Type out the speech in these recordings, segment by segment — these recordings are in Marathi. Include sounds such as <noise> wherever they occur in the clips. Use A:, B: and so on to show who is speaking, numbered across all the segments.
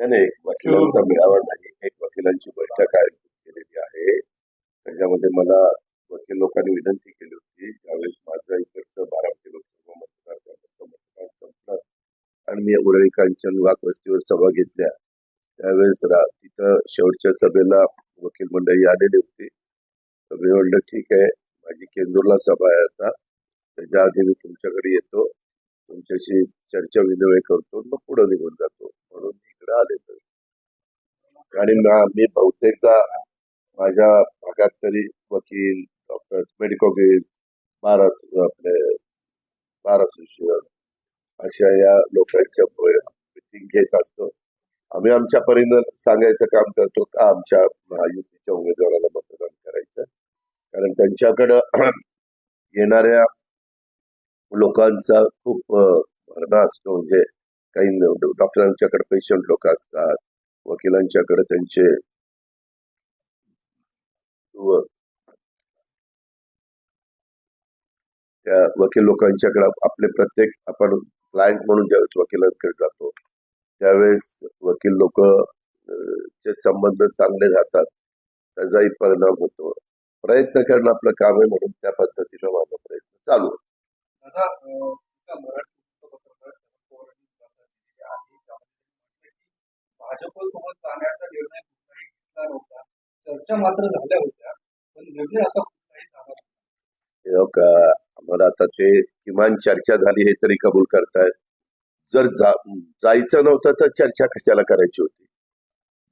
A: नाही नाही. एक वकिलांचा मेळावा नाही. एक वकिलांची बैठक आयोजित केलेली आहे. त्याच्यामध्ये मला वकील लोकांनी विनंती केली होती. ज्यावेळेस माझं इकडचं बारामती लोकसभा मतदारसंघाचं मतदान संपलं आणि मी उरळी कांचन वाघ वस्तीवर सभा घेतल्या त्यावेळेस रा- तिथं शेवटच्या सभेला वकील मंडळी आलेली होती. तर मी म्हणलं ठीक आहे. माझी केंदूरला सभा आहे आता. त्याच्या आधी मी तुमच्याकडे येतो. तुमच्याशी चर्चा विनिमय करतो. मग पुढे निघून जातो. म्हणून मी आले आणि मी बहुतेकदा माझ्या भागात तरी वकील डॉक्टर मेडिकोगिल बार आपले बार असोसिएशन अशा या लोकांच्या मिटिंग घेत असतो. आम्ही आमच्या परीनं सांगायचं काम करतो का आमच्या महायुतीच्या उमेदवाराला मतदान करायचं? कारण त्यांच्याकडं <clears throat> येणाऱ्या लोकांचा खूप भरणा असतो. म्हणजे काही डॉक्टरांच्याकडे पेशंट लोक असतात वकिलांच्याकडे त्यांचे त्या वकील लोकांच्याकडे आपले प्रत्येक आपण क्लायंट म्हणून ज्यावेळेस वकिलांकडे जातो त्यावेळेस वकील लोक चे संबंध चांगले राहतात त्याचाही परिणाम होतो प्रयत्न करणं आपलं काम आहे म्हणून त्या पद्धतीनं माझा प्रयत्न चालू आहे.
B: भाजपसोबत जाण्याचा निर्णय कुठलाही घेतला नव्हता. चर्चा मात्र झाल्या होत्या पण निर्णय असा कुठलाही झाला नव्हता.
A: हो का आम्हाला आता ते किमान चर्चा झाली हे तरी कबूल करतायत. जर जा, जायचं नव्हतं तर चर्चा कशाला करायची होती?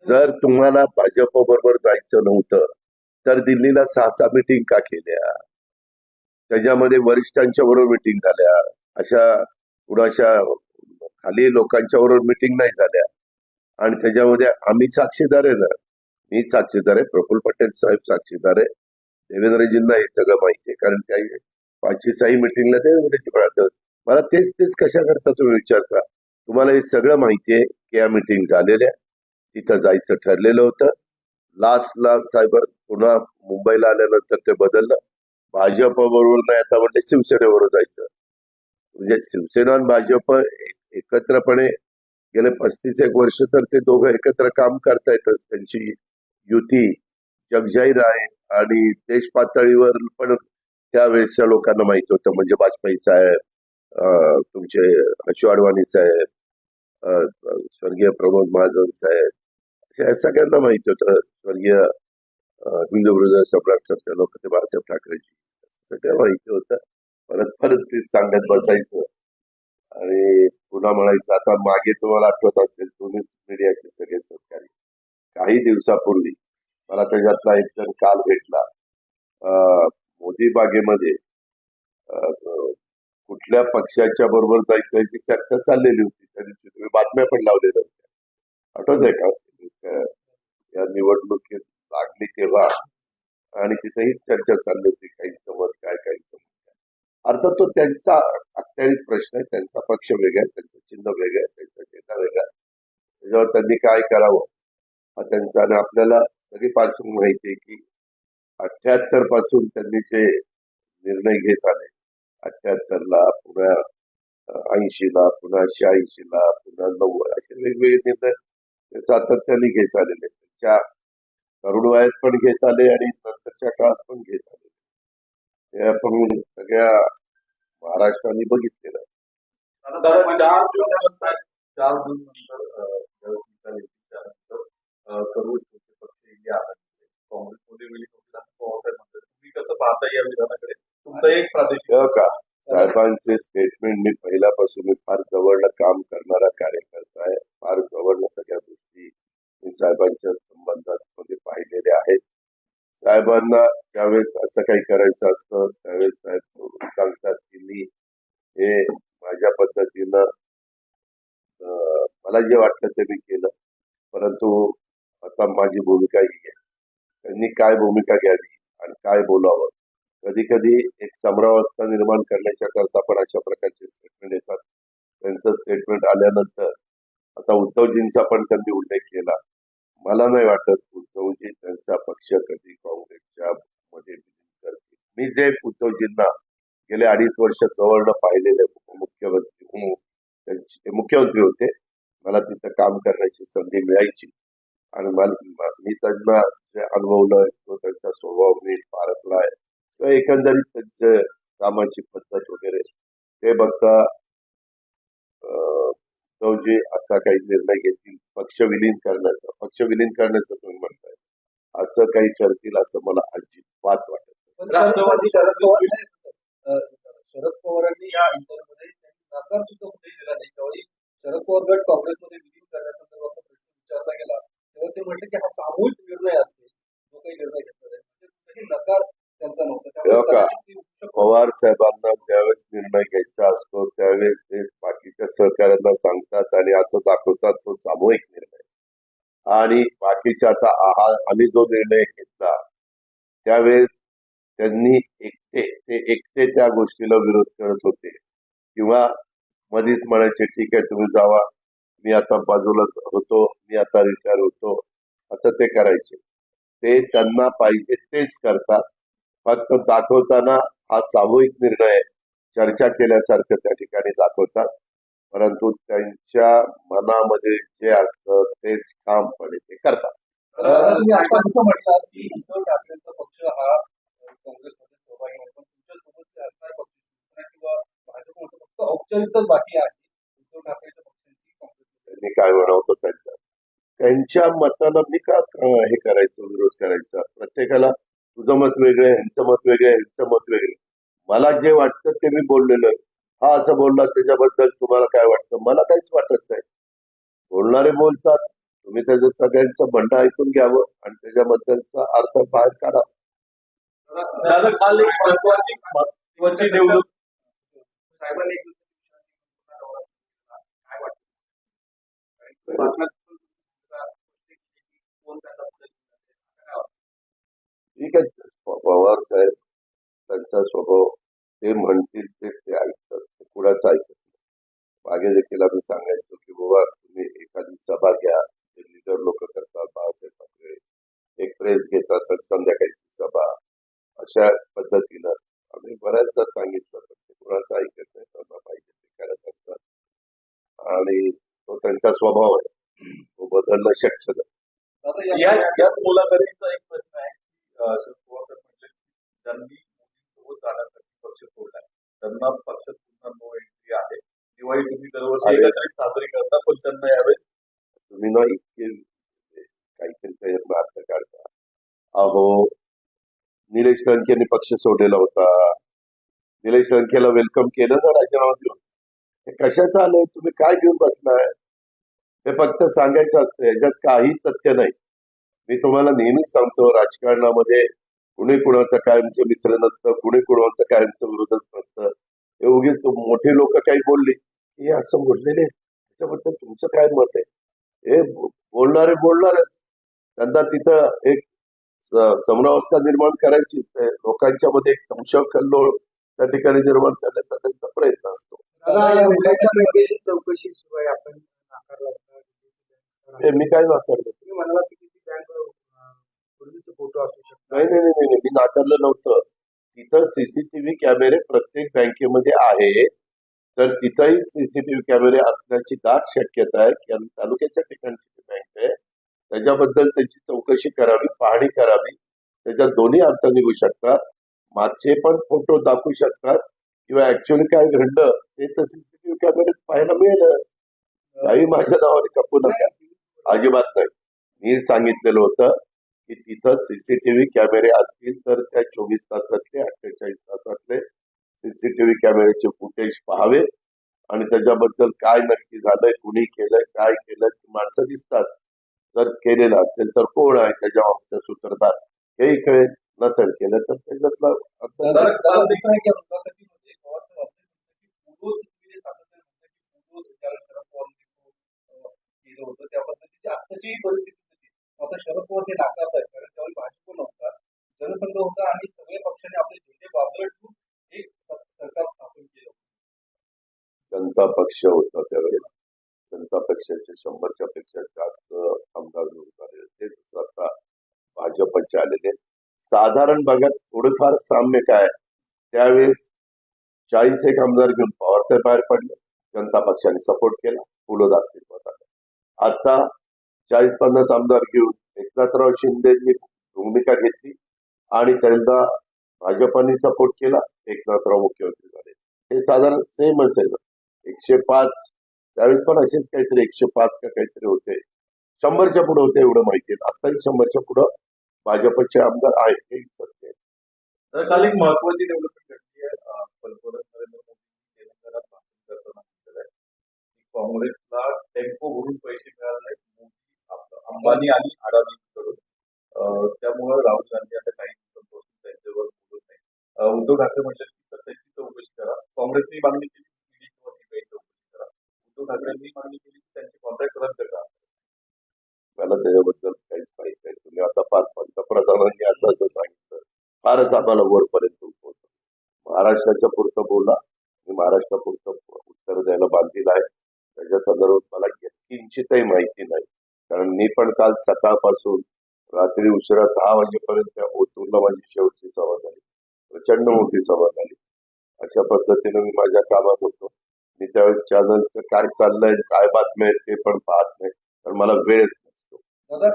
A: जर तुम्हाला भाजप बरोबर जायचं नव्हतं तर दिल्लीला सहा सहा मिटिंग का केल्या? त्याच्यामध्ये वरिष्ठांच्या बरोबर मिटिंग झाल्या. अशा कुणाशा खाली लोकांच्या बरोबर मिटिंग नाही झाल्या. आणि त्याच्यामध्ये आम्ही साक्षीदार आहे ना. मी साक्षीदार आहे. प्रफुल्ल पटेल साहेब साक्षीदार आहे. देवेंद्रजींना हे सगळं माहिती आहे. कारण काही पाचशे साई मिटिंगला देवेंद्रजी म्हणतात मला तेच तेच कशा करता तुम्ही विचारता? तुम्हाला हे सगळं माहिती आहे की या मिटिंग झालेल्या. तिथं जायचं ठरलेलं होतं. लास्टला साहेब पुन्हा मुंबईला आल्यानंतर ते बदललं. भाजप बरोबर नाही आता म्हणले शिवसेनेबरोबर जायचं. म्हणजे शिवसेना आणि भाजप एकत्रपणे गेले पस्तीस एक वर्ष तर ते दोघं एकत्र काम करतायतच. त्यांची युती जगजाहीर आहे आणि देश पातळीवर पण त्यावेळेसच्या लोकांना माहीत होतं. म्हणजे वाजपेयी साहेब तुमचे अशू अडवाणी साहेब स्वर्गीय प्रमोद महाजन साहेब अशा सगळ्यांना माहीत होतं. स्वर्गीय हिंदू हृदय सम्राट सरसे लोक ते बाळासाहेब ठाकरेजी असं सगळं माहिती होतं. परत परत ते सांगत बसायचं. आणि पुन्हा म्हणायचं आता मागे तुम्हाला आठवत असेल तुम्हीच मीडियाचे सगळे सहकारी. काही दिवसापूर्वी मला त्याच्यातला एक जण काल भेटला. मोदी बागेमध्ये कुठल्या पक्षाच्या बरोबर जायचं याची चर्चा चाललेली होती. त्या दिवशी तुम्ही बातम्या पण लावलेल्या होत्या. आठवत आहे का? या निवडणुकीत लागली तेव्हा आणि तिथेही चर्चा चालली होती काहींचं मत काय काहींचं मत अर्थात तो त्यांचा अत्याधिक प्रश्न आहे. त्यांचा पक्ष वेगळा आहे. त्यांचं चिन्ह वेगळं आहे. त्यांचा चेहरा वेगळा आहे. त्याच्यावर त्यांनी काय करावं? हा त्यांचा आणि आपल्याला सगळी पार्श्वभूमी माहिती आहे की अठ्याहत्तरपासून त्यांनी जे निर्णय घेत आले अठ्याहत्तरला पुन्हा ऐंशीला पुन्हा शहाऐंशीला पुन्हा नव्वद असे वेगवेगळे निर्णय ते सातत्याने घेत आलेले त्यांच्या तरुण वयात पण घेत आले आणि नंतरच्या काळात पण घेत आले. हे आपण सगळ्या महाराष्ट्राने बघितलेलं आहे.
B: दादा चार जून जून नंतर पक्ष इंडिया काँग्रेसमध्ये तुम्ही कसं पाहता या विधानाकडे? तुमचा एक प्रादेशिक
A: हो का? साहेबांचे स्टेटमेंट मी पहिल्यापासून मी फार जवळनं काम करणारा कार्यकर्ता आहे. फार जवळनं सगळ्या गोष्टी मी साहेबांच्या संबंधात मध्ये पाहिलेल्या आहेत. साहेबांना ज्यावेळेस असं काही करायचं असतं त्यावेळेस साहेब सांगतात की मी हे माझ्या पद्धतीनं मला जे वाटतं ते मी केलं. परंतु आता माझी भूमिका ही आहे. त्यांनी काय भूमिका घ्यावी आणि काय बोलावं? कधी कधी एक समरावस्था निर्माण करण्याच्या करता पण अशा प्रकारचे स्टेटमेंट येतात. त्यांचं स्टेटमेंट आल्यानंतर आता उद्धवजींचा पण त्यांनी उल्लेख केला. मला नाही वाटत उद्धवजी त्यांचा पक्ष कधी काँग्रेसच्या मध्ये विलीन करतील. मी जे उद्धवजींना गेले अडीच वर्ष जवळनं पाहिलेले मुख्यमंत्री त्यांचे मुख्यमंत्री होते मला तिथं काम करण्याची संधी मिळायची. आणि मला मी त्यांना जे अनुभवलंय तो त्यांचा स्वभाव मी पारखलाय. किंवा एकंदरीत त्यांचे कामाची पद्धत वगैरे ते बघता तो जे असा काही निर्णय घेतील पक्ष विलीन करण्याचा पक्ष विलीन करण्याचं तुम्ही म्हणताय. असं काही करतील असं मला अजिबात वाटत
B: राष्ट्रवादी शरद पवार शरद पवारांनी या इंटरव्ह्यूमध्ये त्यांनी नकार सुद्धा कुठेही दिला नाही. त्यावेळी शरद पवार गट काँग्रेसमध्ये विलीन करण्यासंदर्भात प्रश्न विचारला गेला. तेव्हा ते म्हटले की हा सामूहिक निर्णय असते. जो काही निर्णय घेतला जाईल. म्हणजे नकार
A: का? पवार साहेबांना ज्यावेळेस निर्णय घ्यायचा असतो त्यावेळेस ते बाकीच्या सहकाऱ्यांना सांगतात आणि असं दाखवतात तो सामूहिक निर्णय. आणि बाकीच्या आता आहा आम्ही जो निर्णय घेतला त्यावेळेस त्यांनी एकटे ते एकटे त्या गोष्टीला विरोध करत होते. किंवा मधीच म्हणायचे ठीक आहे तुम्ही जावा मी आता बाजूला होतो मी आता रिटायर होतो. असं ते करायचे. ते त्यांना पाहिजे तेच करतात. फक्त दाखवताना हा सामूहिक निर्णय. चर्चा केल्यासारखं त्या ठिकाणी दाखवतात. परंतु त्यांच्या मनामध्ये जे असतं तेच ठामपणे ते करतात.
B: दादा, तुम्ही आता असं की उद्धव ठाकरेंचा पक्ष हा काँग्रेसमध्ये सहभागी नाही पण तुमच्यासोबत असणार पक्ष शिवसेना किंवा भाजपमध्ये फक्त औपचारिकताच बाकी आहे. उद्धव ठाकरेंच्या पक्षांची काँग्रेसमध्ये.
A: त्यांनी काय म्हणावं तो त्यांचा? त्यांच्या मताला मी का हे करायचं विरोध करायचा? प्रत्येकाला तुझं मत वेगळं ह्यांचं मत वेगळं यांचं ह्यांचं मत वेगळं मला जे वाटतं ते मी बोललेलं हा असं बोलला त्याच्याबद्दल तुम्हाला काय वाटतं? मला काहीच वाटत नाही. बोलणारे बोलतात. तुम्ही त्याचं सगळ्यांचं बंड ऐकून घ्यावं आणि त्याच्याबद्दलचा अर्थ बाहेर काढा.
C: दादा काल एक महत्वाची महत्वाची निवडणूक
B: साहेबांनी एक काय वाटतं
A: ठीक आहे. पवार साहेब त्यांचा स्वभाव ते म्हणतील तेच ते ऐकतात. ते कुणाचं ऐकत नाही. मागे देखील आम्ही सांगायचो की बाबा तुम्ही एखादी सभा घ्या. जे लिडर लोक करतात बाळासाहेब ठाकरे एक प्रेस घेतात तर संध्याकाळची सभा. अशा पद्धतीनं आम्ही बऱ्याचदा सांगितलं पण ते कुणाचं ऐकत नाही त्यांना पाहिजे ते करत असतात. आणि तो त्यांचा स्वभाव आहे. तो बदलणं शक्य नाही.
C: या मुलाखतीचा एक प्रश्न आहे. शरद पवार साहेब म्हटले की ज्यांनी मोदींसोबत जाण्यासाठी पक्ष सोडलाय त्यांना पक्षात पुन्हा नो एंट्री आहे. दिवाळी तुम्ही दरवर्षी. एकत्रित साजरी करता पण त्यांना यावेळेस
A: तुम्ही ना इतके काहीतरी त्याच्यात अर्थ काढता. अहो निलेश लंकेने पक्ष सोडलेला होता. निलेश लंकेला वेलकम केलं ना राजीनामा देऊन हे कशाचं आलंय तुम्ही काय घेऊन बसलाय? हे फक्त सांगायचं असतं याच्यात काही तथ्य नाही. मी तुम्हाला नेहमीच सांगतो राजकारणामध्ये कुणी कुणाचं कायमचं मित्र नसतं कुणी कुणाचं कायमचं विरोधक नसतं. हे उगीच मोठे लोक काही बोलले हे असं बोललेले त्याच्याबद्दल तुमचं काय मत आहे? हे बोलणारे बोलणारच. त्यांना तिथं एक समरावस्था निर्माण करायची लोकांच्या मध्ये एक संशय कल्लोळ त्या ठिकाणी निर्माण करण्याचा त्यांचा प्रयत्न असतो.
D: चौकशी आहे आपण
A: मी काय नाकारलं?
D: फोटो असू
A: नाही नाही नाही नाही मी नाकारलं नव्हतं. तिथं सीसीटीव्ही कॅमेरे प्रत्येक बँकेमध्ये आहे. तर तिथंही सीसीटीव्ही कॅमेरे असण्याची दाट शक्यता आहे की तालुक्याच्या ठिकाणची बँक आहे त्याच्याबद्दल त्याची चौकशी करावी पाहणी करावी. त्याच्यात दोन्ही अर्थ निघू शकतात. मागचे पण फोटो दाखवू शकतात. किंवा ऍक्च्युअली काय घडलं ते तर सीसीटीव्ही कॅमेरे पाहायला मिळेल काही माझ्या नावाने कपू नका. अजिबात नाही. मी सांगितलेलं होतं की तिथं सीसीटीव्ही कॅमेरे असतील तर त्या चोवीस तासातले अठ्ठेचाळीस तासातले सीसीटीव्ही कॅमेऱ्याचे फुटेज पाहावे. आणि त्याच्याबद्दल काय नक्की झालंय कुणी केलंय काय केलंय ती माणसं दिसतात. जर केलेलं असेल तर कोण आहे त्याच्या मागचा सूत्रधार? हेही कळेल नसेल केलं तर त्याच्यातला अर्थ
B: शरद पवार हे नाकारतायत कारण त्यावेळी भाजप नव्हता? जनसंघ होता आणि सगळ्या पक्षाने आपले झेंडे बाजूला ठेवून एक सरकार स्थापन केलं.
A: जनता पक्ष होता त्यावेळेस. जनता पक्षाचे शंभरच्या पेक्षा जास्त आमदार आले तेच आता भाजपचे आलेले साधारण भागात साम्य काय त्यावेळेस चाळीस एक आमदार घेऊन पवारसाहेब बाहेर पडले. जनता पक्षाने सपोर्ट केला. अस्तित्वात आले आता चाळीस पन्नास आमदार घेऊन एकनाथराव यांनी भूमिका घेतली आणि त्यांना भाजपाने सपोर्ट केला एकनाथराव मुख्यमंत्री झाले. हे साधारण सेमच आहे ना. एकशे पाच त्यावेळेस पण असेच काहीतरी एकशे पाच का काहीतरी होते. शंभरच्या पुढे होते एवढं माहिती आहे. आताही शंभरच्या पुढं भाजपचे आमदार आहेत हे सत्य आहे.
C: तर काल एक महत्वाची डेव्हलपमेंट घडली आहे. पंतप्रधान नरेंद्र मोदी तेलंगणात भाषण करताना म्हटलेलं आहे की काँग्रेसला टेम्पो भरून पैसे मिळाले मोदी अंबानी आणि अडाणीकडून त्यामुळं राहुल गांधी आता काही दिवसांपासून त्यांच्यावर बोलत नाही. उद्धव ठाकरे म्हटले तर चौकशी करा. काँग्रेसने मागणी केली की ईडी किंवा सीबीआय चौकशी करा. उद्धव ठाकरेंनी मागणी केली की त्यांचे कॉन्ट्रॅक्ट रद्द करा.
A: मला त्याच्याबद्दल काहीच माहीत नाही. तुम्ही आता फार पंतप्रधानांनी असं असं सांगितलं. फारच आम्हाला वरपर्यंत उठवतं महाराष्ट्राच्या पुरतं बोला. मी महाराष्ट्रापुरतं उत्तर द्यायला बांधील आहे. त्याच्या संदर्भात मला किंचितही माहिती नाही. कारण मी पण काल सकाळपासून रात्री उशिरा दहा वाजेपर्यंत ओतूरला माझी शेवटची सभा झाली. प्रचंड मोठी सभा झाली. अशा पद्धतीने मी माझ्या कामात होतो. मी त्यावेळेस चॅनलचं काय चाललंय काय बातम्या आहेत ते पण पाहत नाही. कारण मला वेळच नसतो.
B: दादा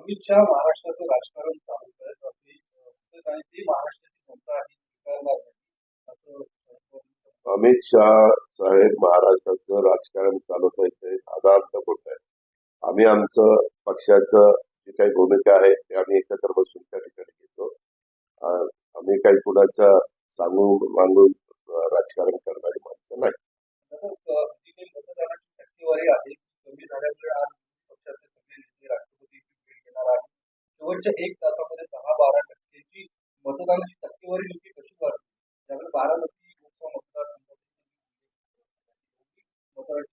B: अमित शहा महाराष्ट्राचं राजकारण आपली महाराष्ट्राची जनता
A: अमित शहा साहेब महाराष्ट्राचं राजकारण चालवत आहेत ते साधारण खोट आहे? आम्ही आमचं पक्षाचं काही भूमिका आहे ते आम्ही एकत्र बसून त्या ठिकाणी घेतो. आम्ही काही कुणाच्या सांगून मागून राजकारण करणारी माणसं नाही.
B: शेवटच्या एक तासामध्ये दहा बारा टक्क्याची मतदानाची टक्केवारी नेमकी कशी वाढली? त्यामुळे लोकसभा मतदानाची टक्केवारी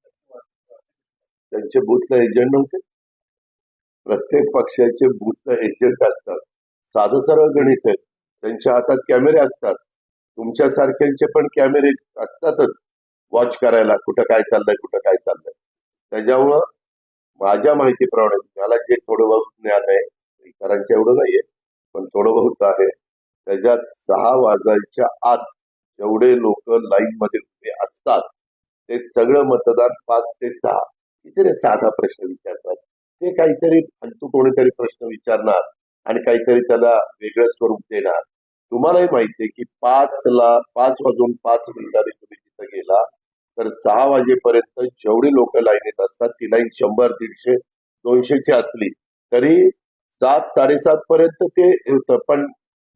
A: त्यांचे बूथला एजंट नव्हते प्रत्येक पक्षाचे बूथ एजंट असतात. साधं सरळ गणित आहे त्यांच्या हातात कॅमेरे असतात. तुमच्यासारख्यांचे पण कॅमेरे असतातच. वॉच करायला कुठं काय चाललंय कुठं काय चाललंय. त्याच्यामुळं माझ्या माहितीप्रमाणे मला जे थोडं बहुत ज्ञान आहे इतरांच्या एवढं नाहीये पण थोडं बहुत आहे. त्याच्यात सहा वाजायच्या आत जेवढे लोक लाईन मध्ये उभे असतात ते सगळं मतदान पाच ते सहा इथे साधा प्रश्न विचारतात? ते काहीतरी फालतू कोणीतरी प्रश्न विचारणार आणि काहीतरी त्याला वेगळं स्वरूप देणार. तुम्हालाही माहिती आहे की पाच ला पाच वाजून पाच मिनिटांनी तुम्ही तिथं गेला तर सहा वाजेपर्यंत जेवढी लोक लाईनीत असतात ती लाईन शंभर दीडशे दोनशेची असली तरी सात साडेसात पर्यंत ते होतं पण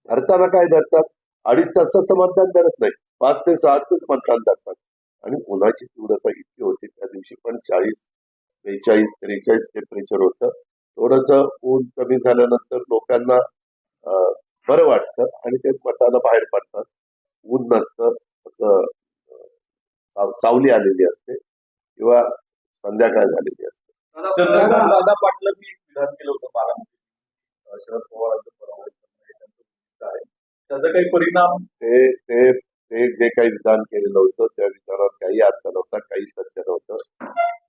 A: धरताना काय धरतात? अडीच तासाचं मतदान धरत नाही. पाच ते सहाच मतदान धरतात. आणि उन्हाची तीव्रता इतकी होती त्या दिवशी पण चाळीस बेचाळीस त्रेचाळीस टेम्परेचर होतं. थोडस ऊन कमी झाल्यानंतर लोकांना बरं वाटतं आणि ते मताला बाहेर पडतात. ऊन नसतं असं सावली आलेली असते किंवा संध्याकाळ झालेली असते.
C: दादा पाटलांनी एक विधान केलं होतं बारामती. शरद पवारांचं आहे. त्याचा काही परिणाम?
A: ते ते ते जे काही विधान केलेलं होतं त्या विधानात काही अर्थ नव्हता काही सत्य नव्हतं.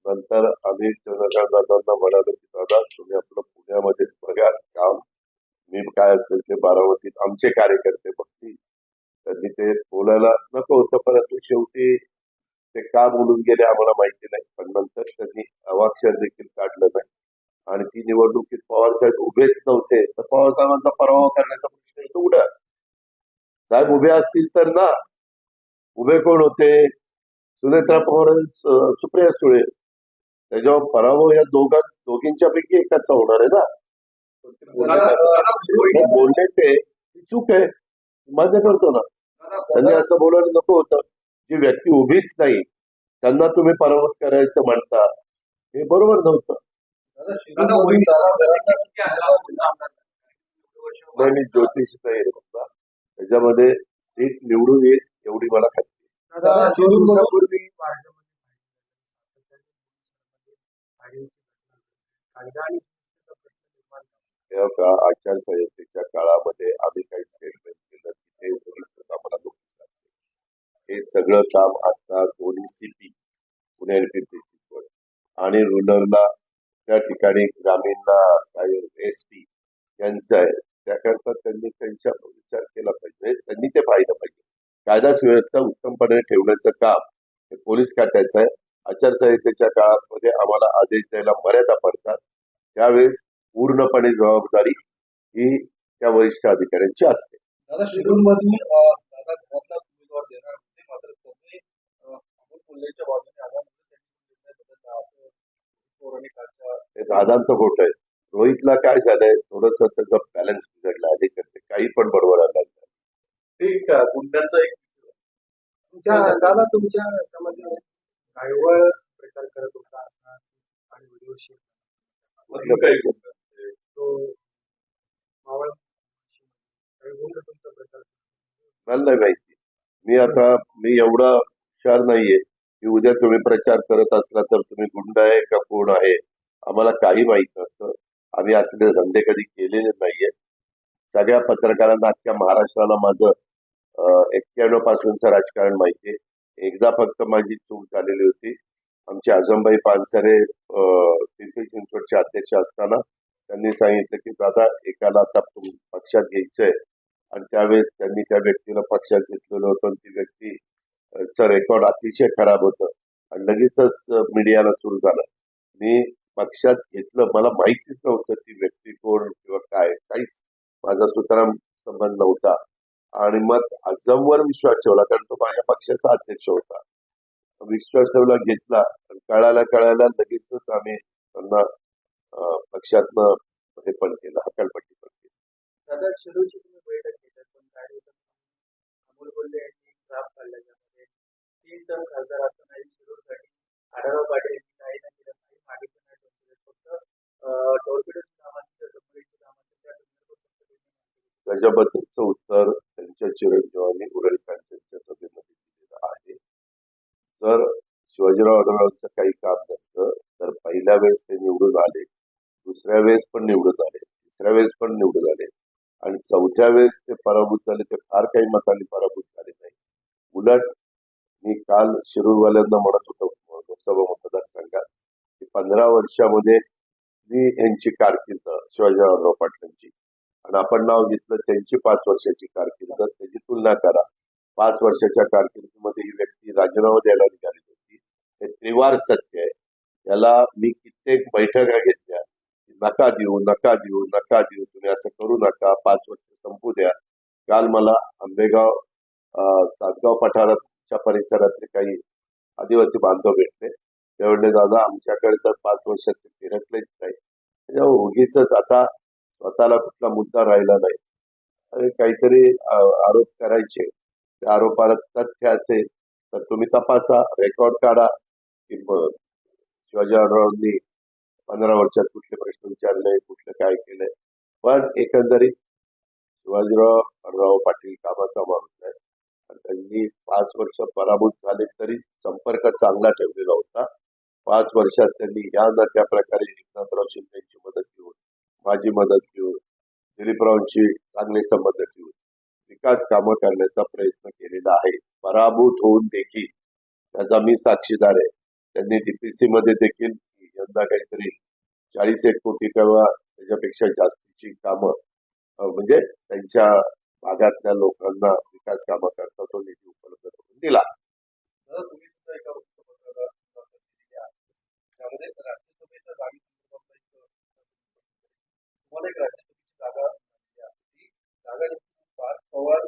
A: नंतर आम्ही चंद्रकांत दादांना म्हणालो की दादा तुम्ही आपलं पुण्यामध्ये बघा काम. मी काय असेल ते बारामतीत आमचे कार्यकर्ते बघतील. त्यांनी ते बोलायला नको होतं परंतु शेवटी ते का बोलून गेले आम्हाला माहिती नाही. पण नंतर त्यांनी अवाक्षर देखील काढलं नाही. आणि ती निवडणुकीत पवार साहेब उभेच नव्हते. तर पवार साहेबांचा पराभव करण्याचा प्रश्न येतो साहेब उभे असतील तर ना. उभे कोण होते? सुनेत्रा पवार सुप्रिया सुळे. त्याच्यावर पराभव या दोघां दोघींच्या पैकी एकाचा होणार आहे ना? बोलले ते. चूक आहे. मान्य करतो ना. त्यांनी असं बोलायला नको होतं. जी व्यक्ती उभीच नाही त्यांना तुम्ही पराभूत करायचं म्हणता. हे बरोबर नव्हतं. नाही मी ज्योतिष नाही त्याच्यामध्ये सीट निवडून येईल. एवढी मला खात्री
D: दोन दिवसापूर्वी.
A: तेव्हा का आचारसंहितेच्या काळामध्ये आम्ही काही स्टेटमेंट केलं की ते पोलीस आम्हाला नोटीस हे सगळं काम आता दोन्ही सीपी पुणे आणि पिंपरी आणि रुरलला त्या ठिकाणी ग्रामीणला एस पी यांचं आहे. त्याकरता त्यांनी त्यांच्या विचार केला पाहिजे. त्यांनी ते पाहिलं पाहिजे. कायदा सुव्यवस्था उत्तमपणे ठेवण्याचं काम हे पोलीस खात्याचं आहे. आचारसंहितेच्या काळामध्ये आम्हाला आदेश द्यायला मर्यादा पडतात. त्यावेळेस पूर्णपणे जबाबदारी ही त्या वरिष्ठ अधिकाऱ्यांची असते.
B: दादा घरातला उमेदवार देणार होते मात्र अमोल कोल्हेच्या बाजूने
A: दादांचं खोट आहे. रोहितला काय झालंय? थोडस त्याचा बॅलन्स बिघडला. अलीकडे काही पण बरोबर आलं.
C: ते गुंड्यांचा एक
D: तुमच्या दादा तुमच्या कायवळ प्रचार करत होता असा आणि व्हिडिओ शेअर
C: काही गुंड?
D: तो मावळ काही गुंड तुमचा प्रचार
A: मला नाही माहिती. मी आता मी एवढा हुशार नाहीये की उद्या तुम्ही प्रचार करत असला तर तुम्ही गुंड आहे का कोण आहे? आम्हाला काही माहीत नसतं. आम्ही असले धंदे कधी केलेले नाहीये. सगळ्या पत्रकारांना अख्ख्या महाराष्ट्राला माझं एक्क्याण्णव पासूनचं राजकारण माहिती एकदा फक्त माझी चूक झालेली होती. आमचे आजमबाई पानसरे पिंपरी चिंचवडचे अध्यक्ष असताना त्यांनी सांगितलं की दादा एकाला आता पक्षात घ्यायचंय. आणि त्यावेळेस त्यांनी त्या व्यक्तीला पक्षात घेतलेलं होतं आणि ती व्यक्तीचं रेकॉर्ड अतिशय खराब होतं आणि लगेचच मीडियाला सुरू झालं. मी पक्षात घेतलं. मला माहितीच नव्हतं ती व्यक्ती कोण किंवा काय. काहीच. माझा सुताराम संबंध नव्हता. आणि मग आझमवर विश्वास ठेवला कारण तो माझ्या पक्षाचा अध्यक्ष होता. विश्वास ठेवला घेतला. आणि कळायला कळायला लगेचच आम्ही त्यांना अं, पक्षातनं हे पण केलं हकालपट्टी पण केली.
D: दादा माहिती
A: त्याच्याबद्दलचं उत्तर त्यांच्या चिरंजीवांनी उरळी सभेमध्ये दिलेलं आहे. जर शिवाजीराव आढळरावांचं काही काम नसतं तर पहिल्या वेळेस ते निवडून आले दुसऱ्या वेळेस पण निवडून आले तिसऱ्या वेळेस पण निवडून आले आणि चौथ्या वेळेस ते पराभूत झाले ते फार काही मताने पराभूत झाले नाही. उलट मी काल शिरूरवाल्यांना म्हणत होतो लोकसभा मतदारसंघात की पंधरा वर्षामध्ये मी यांची कारकीर्द शिवाजीराव पाटलांची आणि आपण नाव घेतलं त्यांची पाच वर्षाची कारकीर्द. त्याची तुलना करा. पाच वर्षाच्या कारकिर्दीमध्ये ही व्यक्ती राजीनामा द्यायला निघाली होती. हे त्रिवार सत्य आहे. याला मी कित्येक बैठका घेतल्या. नका देऊ नका देऊ नका देऊ. तुम्ही असं करू नका. पाच वर्ष संपू द्या. काल मला आंबेगाव सातगाव पठाराच्या परिसरातले काही आदिवासी बांधव भेटले. ते म्हणले दादा आमच्याकडे तर पाच वर्षात ते फिरकलेच नाही. म्हणजे उगीच आता स्वतःला कुठला मुद्दा राहिला नाही. आणि काहीतरी आरोप करायचे. त्या आरोपाला तथ्य असेल तर तुम्ही तपासा रेकॉर्ड काढा. की ब- शिवाजी पंधरा वर्षात कुठले प्रश्न विचारले कुठलं काय केलंय पण एकंदरीत शिवाजीराव आढळराव पाटील कामाचा माणूस आहे. आणि त्यांनी पाच वर्ष पराभूत झाले तरी संपर्क चांगला ठेवलेला होता. पाच वर्षात त्यांनी या ना त्या प्रकारे एकनाथराव शिंदेची मदत माझी मदत घेऊन दिलीपरावांची चांगले संबंध ठेवून विकास कामं करण्याचा प्रयत्न केलेला आहे. पराभूत होऊन देखील त्याचा मी साक्षीदार आहे. त्यांनी डीपीसी मध्ये देखील यंदा काहीतरी चाळीस एक कोटी किंवा त्याच्यापेक्षा जास्तीची कामं म्हणजे त्यांच्या भागातल्या लोकांना विकास कामं करता तो निधी उपलब्ध करून दिला.
B: त्यामध्ये तुम्ही सुद्धा एका वृत्तपत्राला मुलाखत दिलेली आहे त्यामध्ये राज्यसभेच्या जागेसंदर्भातला एक तुम्हाला एक जागा जागा पवार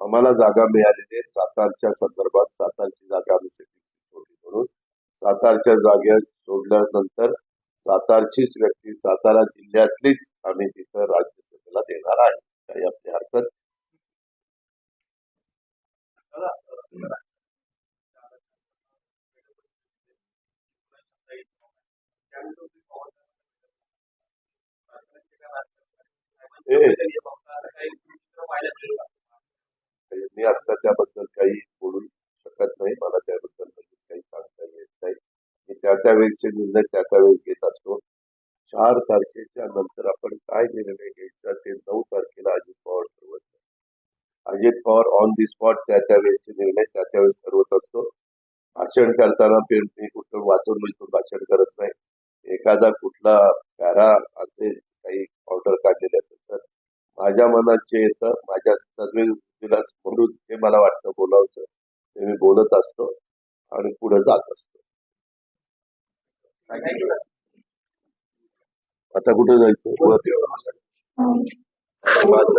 A: आम्हाला जागा मिळालेली आहे. सातारच्या संदर्भात सातारची जागा आम्ही सिटी सोडली म्हणून. सातारच्या जागेत सोडल्यानंतर सातारचीच व्यक्ती सातारा जिल्ह्यातलीच आम्ही तिथं राज्यसभेला देणार आहे. काही आपली हरकत मी आता त्याबद्दल काही बोलू शकत नाही. मला त्याबद्दल काही सांगता येत नाही. मी त्या त्या वेळेचे निर्णय त्या त्या वेळेस घेत असतो. चार तारखेच्या नंतर आपण काय निर्णय घ्यायचा ते नऊ तारखेला अजित पवार ठरवत Ajit Pawar on the spot त्या त्या वेळेचे निर्णय त्या त्या वेळेस ठरवत असतो. भाषण करताना पण मी कुठं वाचून बिचून भाषण करत नाही. एखादा कुठला पॅरा असेल काही ऑर्डर काढलेल्या माझ्या मनात जे येतं माझ्या सर्व म्हणून हे मला वाटतं बोलावचं ते मी बोलत असतो आणि पुढे जात असतो आता कुठे जायचं. माझं